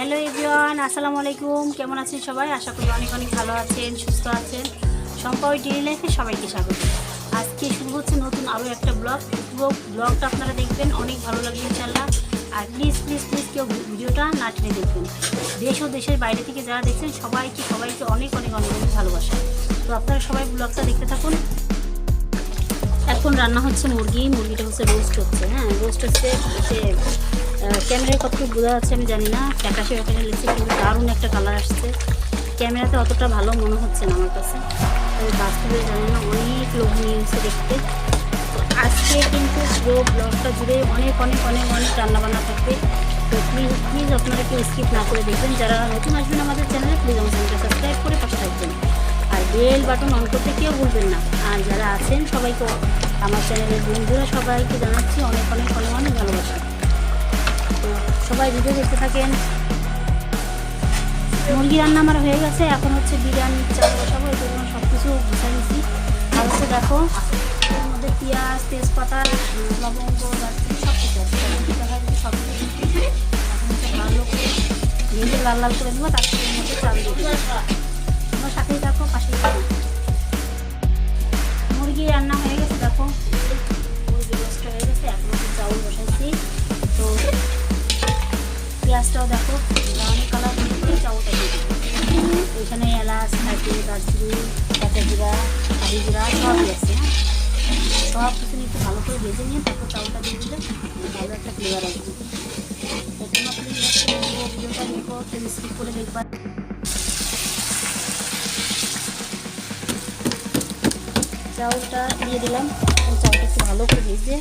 Hello everyone, আসসালামু আলাইকুম। কেমন আছেন সবাই? আশা করি অনেক অনেক ভালো আছেন, সুস্থ আছেন। সম্পর্ক ডেলি লাইফে সবাইকে স্বাগত। আজকে শুরু হচ্ছে নতুন আরও একটা ব্লগ। পুরো ব্লগটা আপনারা দেখবেন, অনেক ভালো লাগবে ইনশাল্লাহ আর প্লিজ প্লিজ প্লিজ কেউ ভিডিওটা না টেনে দেখবেন। দেশ ও দেশের বাইরে থেকে যারা দেখছেন, সবাইকে সবাইকে অনেক অনেক অনেক অনেক ভালোবাসা। তো আপনারা সবাই ব্লগটা দেখতে থাকুন। এখন রান্না হচ্ছে মুরগি। মুরগিটা হচ্ছে রোস্ট হচ্ছে হ্যাঁ? রোস্ট হচ্ছে ক্যামেরায় কত বোঝা যাচ্ছে আমি জানি না। ফ্যাকাশে ওখানে লিখছে কিন্তু দারুণ একটা কালার আসছে। ক্যামেরাতে অতটা ভালো মনে হচ্ছে না আমার কাছে। আমি বাস্তবে জানি না, অনেক লোভনীয় হচ্ছে দেখতে। তো আজকে কিন্তু পুরো ব্লগটা জুড়ে অনেক অনেক অনেক অনেক রান্নাবান্না থাকবে। তো প্লিজ প্লিজ আপনারা কেউ স্কিপ না করে দেখবেন। যারা নতুন আসবেন আমাদের চ্যানেলে প্লিজ আমার চ্যানেলটা সাবস্ক্রাইব করে পাশে থাকবেন। আর বেল বাটন অন করতে কেউ ভুলবেন না। আর যারা আছেন, সবাইকে আমার চ্যানেলের বন্ধুরা সবাইকে জানাচ্ছি অনেক অনেক অনেক অনেক তো সবাই ভিডিও দেখতে থাকেন। মুরগি রান্না আমার হয়ে গেছে, এখন হচ্ছে বিরিয়ানি, চাল বসাবো, এই জন্য সব কিছু গুছাই নিচ্ছি আর হচ্ছে দেখো, এর মধ্যে পেঁয়াজ, তেজপাতা, লবঙ্গ, দারচিনি সব কিছু আছে দেখা সব কিছু ভালো করে ভেজে লাল লাল করে দেবো তারপরে এর মধ্যে চাল দিয়ে সাথেই থাকো, পাশেই থাকো। মুরগি রান্না হয়ে গেছে, দেখো। মুরগি রোস্ট হয়ে গেছে, এখন চাউল জিরা সবই আছে। হ্যাঁ সব কিছু একটু ভালো করে ভেজে নিয়ে তারপর চাউলটা দিয়ে দিলে ভালো একটা ফ্লেভার আসবে তোমরা প্লিজ ভিডিওটা দেখো স্কিপ করে দেখবা চাউলটা দিয়ে দিলাম। চাউলটা একটু ভালো করে ভেজে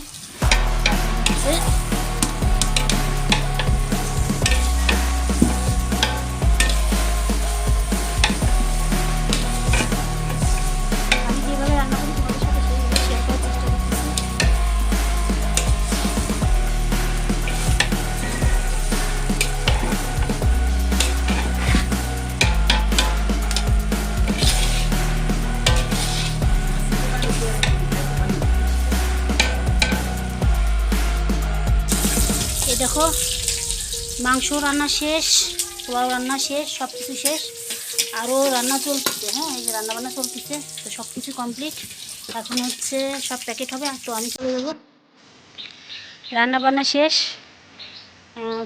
দেখো, মাংস রান্না শেষ, পোলাও রান্না শেষ সব কিছু শেষ। আরও রান্না চলতেছে হ্যাঁ এই যে রান্না বান্না চলতেছে, তো সব কিছু কমপ্লিট এখন হচ্ছে সব প্যাকেট হবে, তো আমি চলে যাব। রান্না বান্না শেষ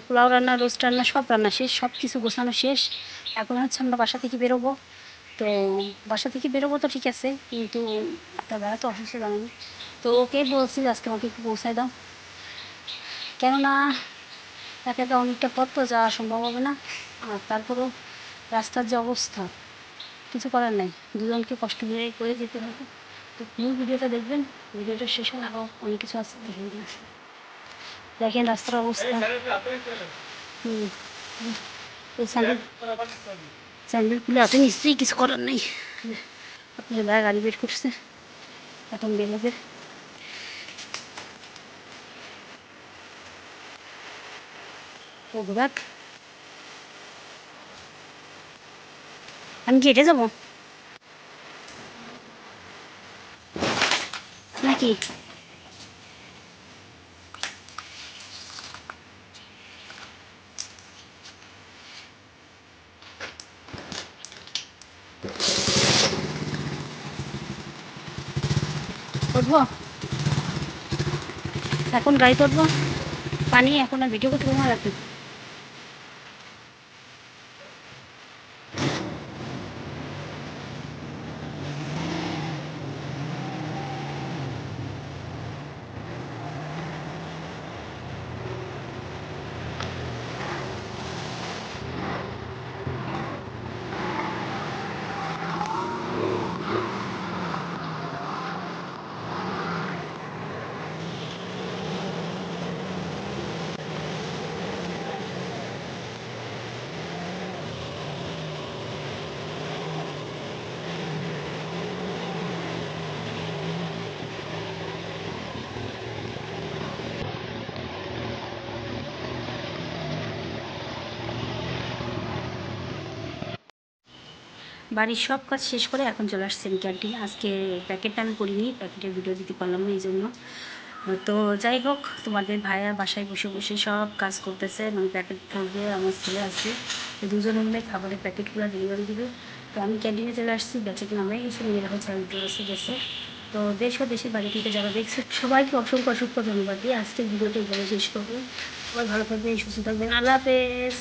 পোলাও রান্না, রোস্ট রান্না, সব রান্না শেষ সব কিছু গোছানো শেষ। এখন হচ্ছে আমরা বাসা থেকে বেরোবো। তো বাসা থেকে বেরোবো তো ঠিক আছে, কিন্তু আপনার বেলা তো অফিসে জানেন তো ওকে বলছি আজকে আমাকে একটু পৌঁছায় দাও। কেননা একা একা অনেকটা পথ তো যাওয়া সম্ভব হবে না। আর তারপরেও রাস্তার যে অবস্থা, কিছু করার নাই। দুজনকে কষ্ট করে করে যেতে হবে। তো প্লিজ ভিডিওটা দেখবেন। ভিডিওটা শেষ শেষে আরও অনেক কিছু আছে দেখে দেখেন রাস্তার অবস্থা। হুম। স্যান্ডেল স্যান্ডেল খুলে নিশ্চয়ই কিছু করার নেই। আপনার দায় গাড়ি বের করছে। এখন বেরোবে। রঘুরাগ আমি কি হেঁটে যাব? নাকি? উঠবো? এখন গাড়িতে উঠবো? পানি এখন আর ভিডিও করতে তোমার রাখবে বাড়ির সব কাজ শেষ করে এখন চলে আসছেন ক্যান্টিন আজকে প্যাকেটটা আমি করিনি প্যাকেটের ভিডিও দিতে পারলাম এই জন্য। তো যাই হোক, তোমাদের ভাইয়া বাসায় বসে বসে সব কাজ করতেছে মানে প্যাকেট থাকবে আমার ছেলে আসছে তো দুজনে মিলে খাবারের প্যাকেটগুলো ডেলিভারি দিবে। তো আমি ক্যান্টিনে চলে আসছি, বেঁচে কিনা হয়ে গেছে মেয়েরা হচ্ছে আমি চলে গেছে। তো দেশ ও দেশের বাড়ি থেকে যারা দেখছে, সবাইকে অসংখ্য অসংখ্য ধন্যবাদ। দিয়ে আজকে ভিডিওটা এখানে শেষ করব। সবাই ভালো থাকবেন, সুস্থ থাকবেন। আল্লাহ হাফেজ।